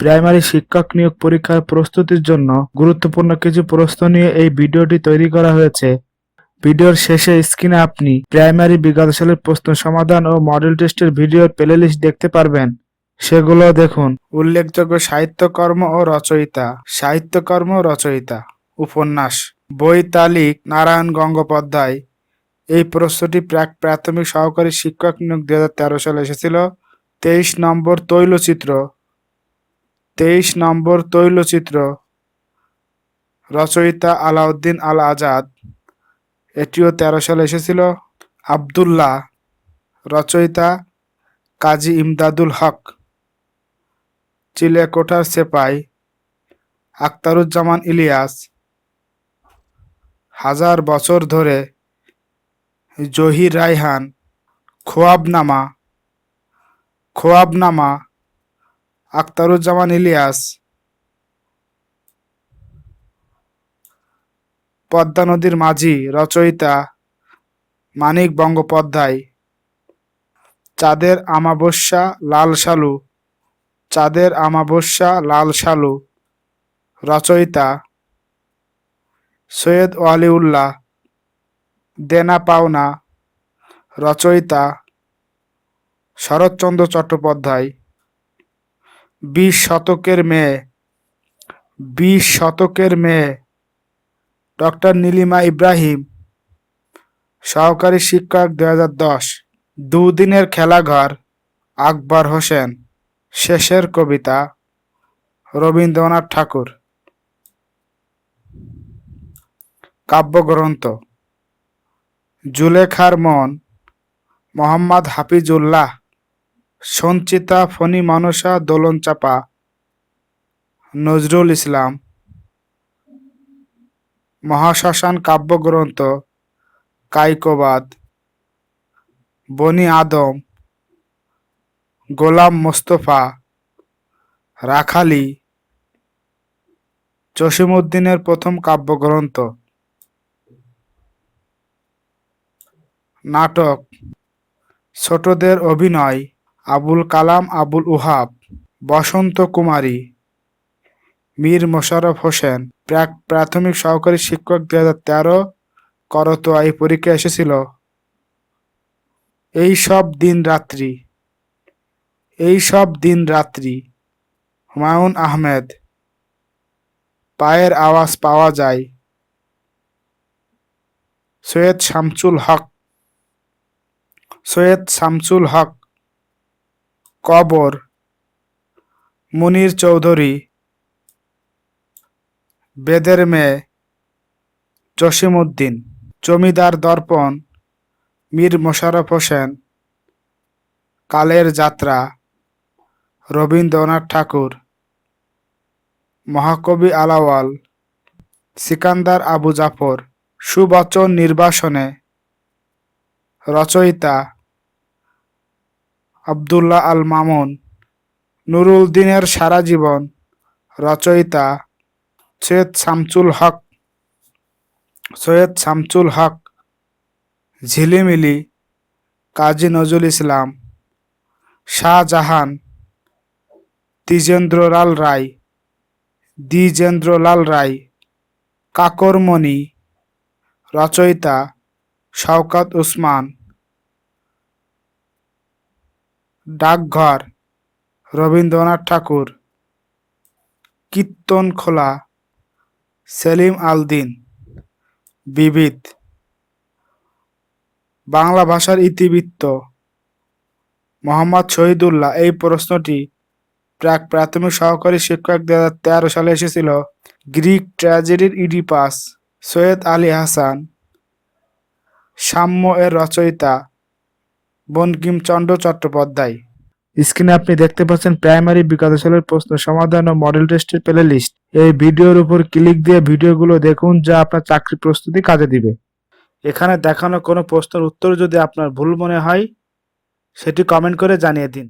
Primary শিক্ষক নিয়োগ পরীক্ষার প্রস্তুতির জন্য গুরুত্বপূর্ণ কিছু প্রশ্ন নিয়ে এই ভিডিওটি তৈরি করা হয়েছে। ভিডিওর শেষে স্ক্রিনে আপনি প্রাইমারি বিগত সালের প্রশ্ন সমাধান ও মডেল টেস্টের ভিডিওর প্লেলিস্ট দেখতে পারবেন। সেগুলো দেখুন। উল্লেখযোগ্য সাহিত্যকর্ম ও রচয়িতা। সাহিত্যকর্ম রচয়িতা। উপন্যাস। বৈতালিক নারায়ণ গঙ্গোপাধ্যায়। এই প্রশ্নটি প্রাক প্রাথমিক সহকারী শিক্ষক নিয়োগ দু হাজার তেরো সালে এসেছিল। তেইশ নম্বর তৈলচিত্র। তেইশ নম্বর তৈলচিত্র, রচয়িতা আলাউদ্দিন আল আজাদ এটিও তেরো সালে এসেছিল। আবদুল্লাহ, রচয়িতা কাজী ইমদাদুল হক। চিলেকোঠার সেপাই, আখতারুজ্জামান ইলিয়াস। হাজার বছর ধরে জহির রায়হান, খোয়াবনামা। খোয়াবনামা আখতারুজ্জামান ইলিয়াস, পদ্মা নদীর মাঝি রচয়িতা মানিক বঙ্গোপাধ্যায় চাঁদের আমাবস্যা লাল সালু চাঁদের আমাবস্যা লাল সালু রচয়িতা সৈয়দ ওয়ালিউল্লাহ, দেনা পাওনা, রচয়িতা শরৎচন্দ্র চট্টোপাধ্যায়। বিশ শতকের মেয়ে। বিশ শতকের মেয়ে। ডক্টর নীলিমা ইব্রাহিম, সহকারী শিক্ষক দু হাজার দশ। দুদিনের খেলাঘর, আকবর হোসেন। শেষের কবিতা, রবীন্দ্রনাথ ঠাকুর। কাব্যগ্রন্থ, জুলেখার মন, মোহাম্মদ হাফিজুল্লাহ। সঞ্চিতা ফণি মানসা, দোলন চাপা। নজরুল ইসলাম। মহাশ্মশান কাব্যগ্রন্থ, কাইকোবাদ। বনি আদম। গোলাম মোস্তফা। রাখালি। জসিমউদ্দিনের প্রথম কাব্যগ্রন্থ। নাটক। ছোটদের অভিনয়। আবুল কালাম আবুল উহাব, বসন্ত কুমারী, মীর মোশাররফ হোসেন। প্রাক প্রাথমিক সহকারী শিক্ষক দুই হাজার তেরো, করতোয়া এই পরীক্ষা এসেছিল। এই সব দিন রাত্রি, এই সব দিন রাত্রি, হুমায়ুন আহমেদ, পায়ের আওয়াজ পাওয়া যায়। সৈয়দ শামসুল হক, সৈয়দ শামসুল হক কবর। মুনির চৌধুরী, বেদের মেয়ে জসিমউদ্দিন, জমিদার দর্পণ, মীর মোশাররফ হোসেন, কালের যাত্রা, রবীন্দ্রনাথ ঠাকুর, মহাকবি আলাওয়াল, সিকান্দার আবু জাফর, সুবচন নির্বাসনে, রচয়িতা আবদুল্লাহ আল মামুন, নুরুল দিনের সারা জীবন রচয়িতা সৈয়দ শামসুল হক, সৈয়দ শামসুল হক, ঝিলিমিলি, কাজী নজরুল ইসলাম, শাহজাহান, দ্বিজেন্দ্রলাল রায় দ্বিজেন্দ্রলাল রায়, কাকরমণি, রচয়িতা শওকাত উসমান। ডাকঘর, রবীন্দ্রনাথ ঠাকুর, কীর্তন খোলা, সেলিম আলদিন, বিবিধ। বাংলা ভাষার ইতিবৃত্ত, মোহাম্মদ শহীদুল্লাহ। এই প্রশ্নটি প্রাক প্রাথমিক সহকারী শিক্ষক দু হাজার তেরো সালে এসেছিল। গ্রিক ট্র্যাজেডির ইডিপাস সৈয়দ আলী হাসান সাম্য এর রচয়িতা বঙ্কিমচন্দ্র চট্টোপাধ্যায়। স্ক্রিনে আপনি দেখতে পাচ্ছেন প্রাইমারি বিগত সালের প্রশ্ন সমাধান ও মডেল টেস্টের প্লে লিস্ট। এই ভিডিওর উপর ক্লিক দিয়ে ভিডিওগুলো দেখুন যা আপনার চাকরি প্রস্তুতি কাজে দিবে। এখানে দেখানো কোনো প্রশ্নের উত্তর যদি আপনার ভুল মনে হয় সেটি কমেন্ট করে জানিয়ে দিন।